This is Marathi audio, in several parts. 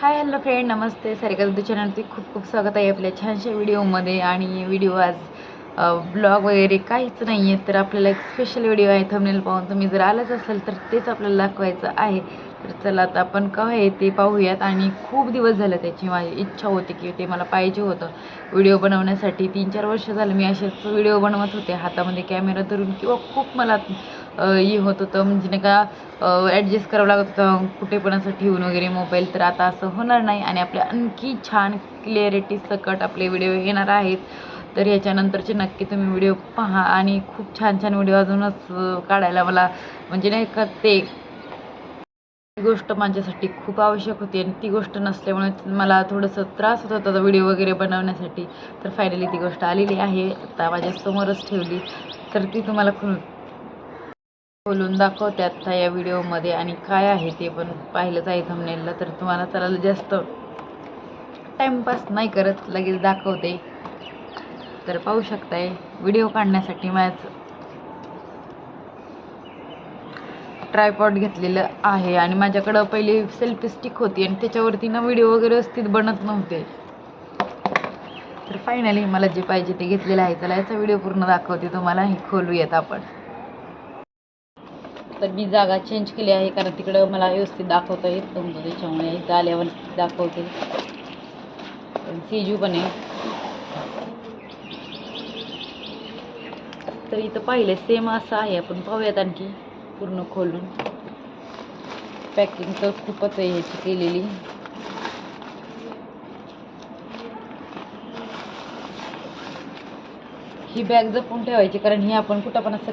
हाय हॅलो फ्रेंड नमस्ते. सारिका दुधी चॅनलचे खूप खूप स्वागत आहे आपल्या छानशा व्हिडिओमध्ये. आणि व्हिडिओ आज ब्लॉग वगैरे काहीच नाही आहे तर आपल्याला एक स्पेशल व्हिडिओ आहे थंबनेल पाहून. तुम्ही जर आलंच असेल तर तेच आपल्याला दाखवायचं आहे. तर चला आता आपण काय आहे ते पाहूयात. आणि खूप दिवस झालं त्याची माझी इच्छा होती की ते मला पाहिजे होतं. व्हिडिओ बनवण्यासाठी तीन चार वर्ष झालं मी असेच व्हिडिओ बनवत होते. हातामध्ये कॅमेरा धरून किंवा खूप मला हे होत होतं. म्हणजे नाही का ॲडजस्ट करावं लागत होतं. कुठे पण असं ठेवून वगैरे मोबाईल तर आता असं होणार नाही. आणि आपल्या आणखी छान क्लिअरिटी सकट आपले व्हिडिओ येणार आहेत. तर ह्याच्यानंतरचे नक्की तुम्ही व्हिडिओ पहा. आणि खूप छान छान व्हिडिओ अजूनच काढायला मला म्हणजे नाही का ते गोष्ट माझ्यासाठी खूप आवश्यक होती. आणि ती गोष्ट नसल्यामुळे मला थोडंसं त्रास होत होता व्हिडिओ वगैरे बनवण्यासाठी. तर फायनली ती गोष्ट आलेली आहे. आता माझ्यासमोरच ठेवली. तर ती तुम्हाला खूप खोलून दाखवते आता या व्हिडिओमध्ये आणि काय आहे ते पण पाहिलंच आहे थंबनेलला तर तुम्हाला चला जास्त टाईमपास नाही करत लगेच दाखवते. तर पाहू शकताय व्हिडिओ काढण्यासाठी माझं ट्रायपॉड घेतलेलं आहे आणि माझ्याकडं पहिली सेल्फी स्टिक होती आणि त्याच्यावरती ना व्हिडिओ वगैरे व्यवस्थित बनत नव्हते. तर फायनली मला जे पाहिजे ते घेतलेलं आहे चला याचा व्हिडिओ पूर्ण दाखवते तुम्हाला हे खोलूयात आपण. तर मी जागा चेंज केली आहे कारण तिकडं मला व्यवस्थित दाखवता येत नव्हतं त्याच्यामुळे इथं आल्यावर दाखवते. पण सीजू पण आहे. तर इथं पाहिलं सेम असं आहे आपण पाहूयात आणखी पूर्ण खोलून. पॅकिंग तर खूपच आहे ह्याची केलेली. ही बॅग जपून ठेवायची कारण ही आपण कुठं पण असं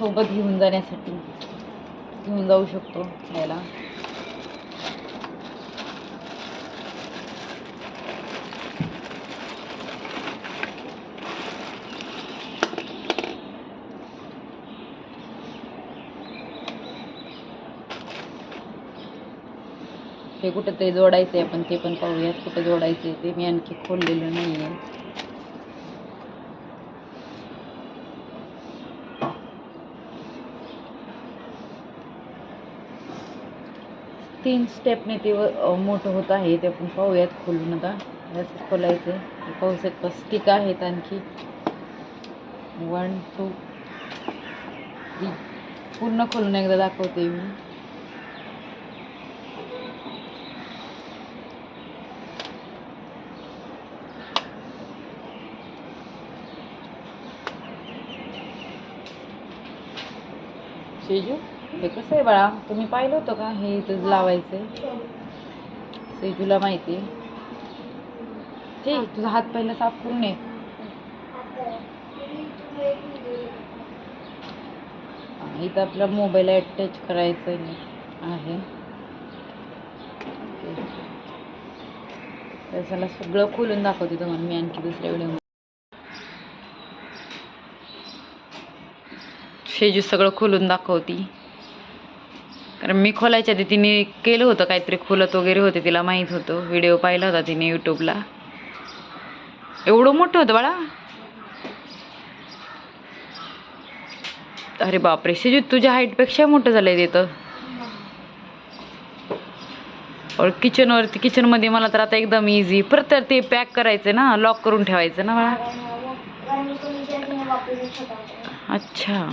सोबत घेऊन जाण्यासाठी घेऊन जाऊ शकतो खायला. हे कुठं ते जोडायचं आहे आपण ते पण पाहूयात. कुठं जोडायचं आहे ते मी आणखी खोललेलं नाही आहे तीन स्टेपने ते व- अ, मोठं होत आहे. ते आपण पाहूयात खोलून आता. असं खोलायचं. आहे. हे पाहू शकता स्टिक आहेत वन टू थ्री पूर्ण खोलून एकदा दाखवते मी. शेजू? हे कसं आहे बाळा? तुम्ही पाहिलं होतं का हे इथं लावायचं? आहे सेजूला माहिती आहे. ठीक तुझा हात पहिला साफ करून ये इथं आपला मोबाईल अटॅच करायचं आहे. तर चला सगळं खोलून दाखवते तुम्हाला मी आणखी दुसऱ्या व्हिडिओ शेजू सगळं खोलून दाखवती. कारण मी खोलायच्या आधी तिने केलं होतं काहीतरी खोलत वगैरे होते तिला माहीत होतं. व्हिडिओ पाहिला होता तिने यूट्यूबला एवढं मोठं होतं बाळा. अरे बापरे शेजू तुझ्या हाईटपेक्षा मोठं झालं आहे तिथं और किचनवरती किचनमध्ये मला तर आता एकदम इझी परत तर ते पॅक करायचं ना लॉक करून ठेवायचं ना मला अच्छा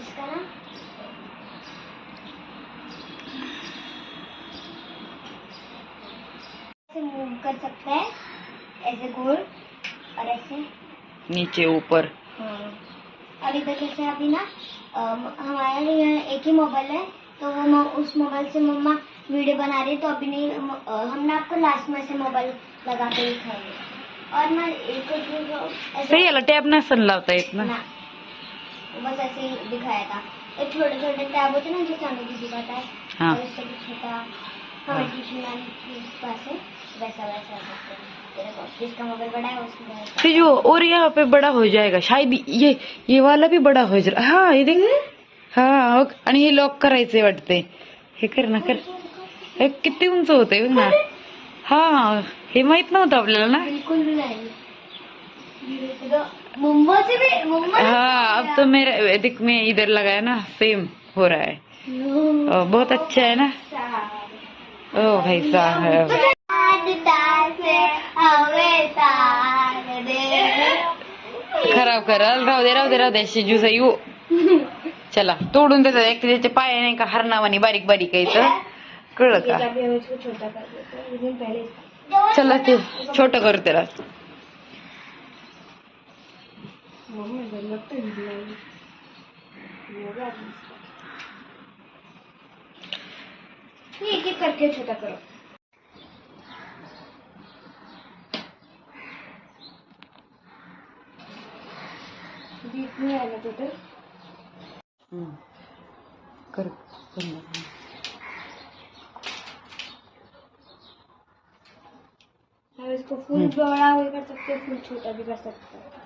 इसका ना ऐसे मूव कर सकते हैं ऐसे गोल और ऐसे। नीचे ऊपर। हाँ। अभी तक जैसे अभी ना हमारे यहाँ एक ही मोबाइल है तो वो म- उस मोबाइल से मम्मा वीडियो बना रही है तो अभी नहीं हम हमने आपको लास्ट में से मोबाइल लगा के दिखाएँगे और मैं एक सही याला टॅब नसेल लावता येत ना। ना। बस ऐसे ही दिखाया था एक छोटे छोटे टैब होते हैं ना जो चांदी की दिखाता है. हाँ और इससे भी छोटा हमें ट्यूशन मैम के पास है वैसा वैसा करते हैं तेरे को जिसका मोबाइल बड़ा है उसमें वैसा। फिर जो और यहाँ पे बड़ा हो जाएगा. शायद ये ये वाला भी बड़ा हो जाएगा हाँ ये देख. हाँ ओक- आणि हे लॉक करायचंय वाटते. हे कर ना कर. हे किती उंच होते बघ ना. हा हे माहीत नव्हतं आपल्याला ना. बिल्कुल नहीं. मुंबई से भी मुंबई हाँ अब तो मेरा देख मैं इधर लगाया ना सेम हो रहा है। नो। अ, बहुत अच्छा है ना? ओ भाई साहब। तार दे। खराब कराल राहू दे राहू दे राहू दे शिजू येऊ चला तोडून देतात एक तर त्याचे पाय नाही का हरणावानी बारीक बारीक आहे तर कळलं का? कर हैं चला ते छोट करू त्याला मम्मी एक एक करके छोटा करो। आएगा टोटल। हम्म. कर हम इसको फुल बड़ा भी कर सकते हैं फुल छोटा भी कर सकते हैं। मैं ये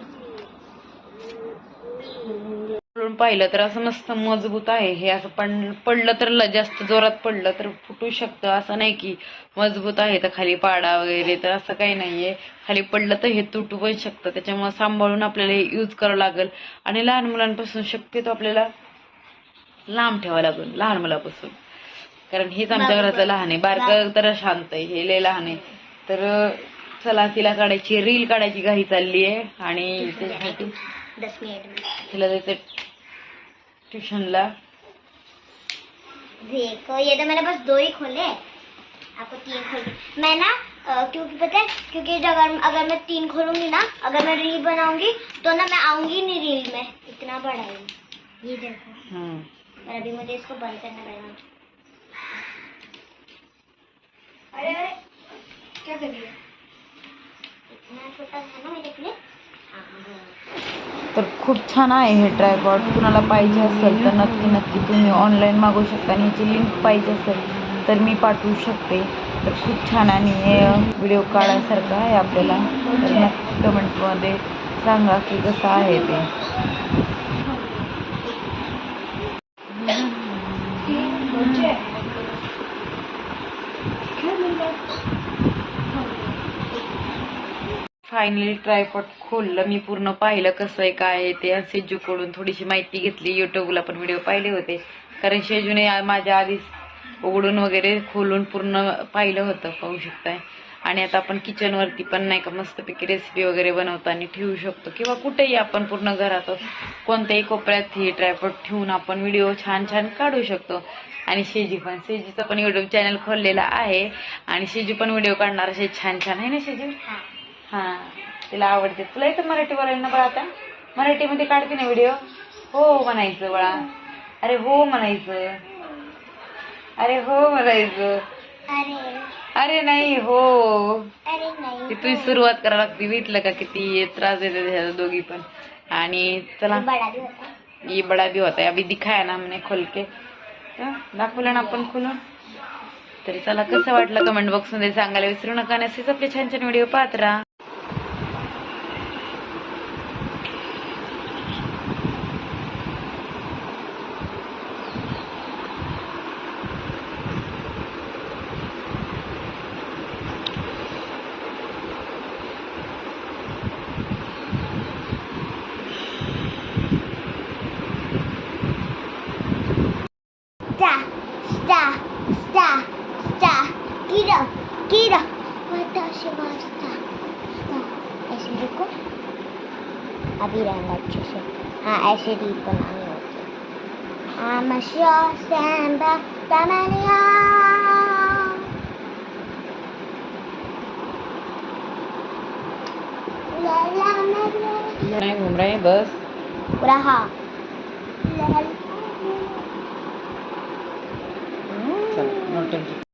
पाहिलं तर असं मस्त मजबूत आहे. हे असं पण पडलं तर ल- जास्त जोरात पडलं तर फुटू शकतं. असं नाही की मजबूत आहे तर खाली पाडा वगैरे तर असं काही नाहीये. खाली पडलं तर हे तुटू पण शकतं. त्याच्यामुळे सांभाळून आपल्याला यूज करावं लागेल. आणि लहान मुलांपासून शक्यतो आपल्याला लांब ठेवावं लागेल. लहान मुलापासून. कारण हेच आमच्या घराचं लहान आहे. बारकं तर शांत आहे. हे लय लहान आहे. तर चला तिला काढायची रील काढायची घाई चालली आहे. आणि त्याच्यासाठी तिला जायचं ट्युशनला देखो ये तो मैंने बस दो ही खोले। आपको तीन खोल। मैं ना क्योंकि पता है क्योंकि अगर अगर मैं तीन खोलूँगी ना अगर मैं रील बनाऊँगी तो ना मैं आऊँगी नहीं रील में। इतना बड़ा है। ये देखो। हम्म. पर अभी मुझे इसको बंद करना पड़ेगा। अरे अरे क्या कर दिया इतना छोटा है ना मेरे लिए। हाँ, हाँ। तर खूप छान आहे हे ट्रायपॉड. कुणाला पाहिजे असेल तर नक्की नक्की तुम्ही ऑनलाईन मागवू शकता आणि याची लिंक पाहिजे असेल तर मी पाठवू शकते. तर खूप छान आणि हे व्हिडिओ काढायसारखं आहे आपल्याला. तर नक्की कमेंटमध्ये सांगा की कसं आहे ते. फायनली ट्रायपॉट खोललं. मी पूर्ण पाहिलं कसं आहे काय आहे ते. सेजूकडून थोडीशी माहिती घेतली. यूट्यूबला पण व्हिडिओ पाहिले होते. कारण शेजूने माझ्या आधीच उघडून वगैरे खोलून पूर्ण पाहिलं होतं पाहू शकताय. आणि आता आपण किचनवरती पण नाही का मस्तपैकी रेसिपी वगैरे बनवताना ठेवू शकतो. किंवा कुठेही आपण पूर्ण घरात कोणत्याही कोपऱ्यात ही ट्रायपॉड ठेवून आपण व्हिडिओ छान छान काढू शकतो. आणि शेजी पण. शेजीचं पण युट्यूब चॅनल खोललेलं आहे. आणि शेजू पण व्हिडिओ काढणार असे छान छान आहे ना शेजू हाँ तिला आवडते. तुला येतं मराठी बोलायला ना बळा आता? मराठीमध्ये काढते ना व्हिडिओ हो म्हणायचं बळा. अरे हो म्हणायचं. अरे हो म्हणायचं. अरे. अरे नाही हो. तिथून सुरुवात करावी लागते. भेटलं का किती? त्रास देते दोघी पण. आणि चला. ये बड़ा भी होता. है ये बडा भी होता. है अभी दिखाया ना हमने खोल के हं, दाखवलं ना आपण खोलून. तरी चला कसं वाटलं कमेंट बॉक्समध्ये सांगायला विसरू नका. आणि असेच आपले छान छान व्हिडिओ पाहत राहा. अच्छे से हाँ ऐसे रील बनानी होती है I'm a sure la la नाही घुम रहे हैं, बस. हाँ. la चला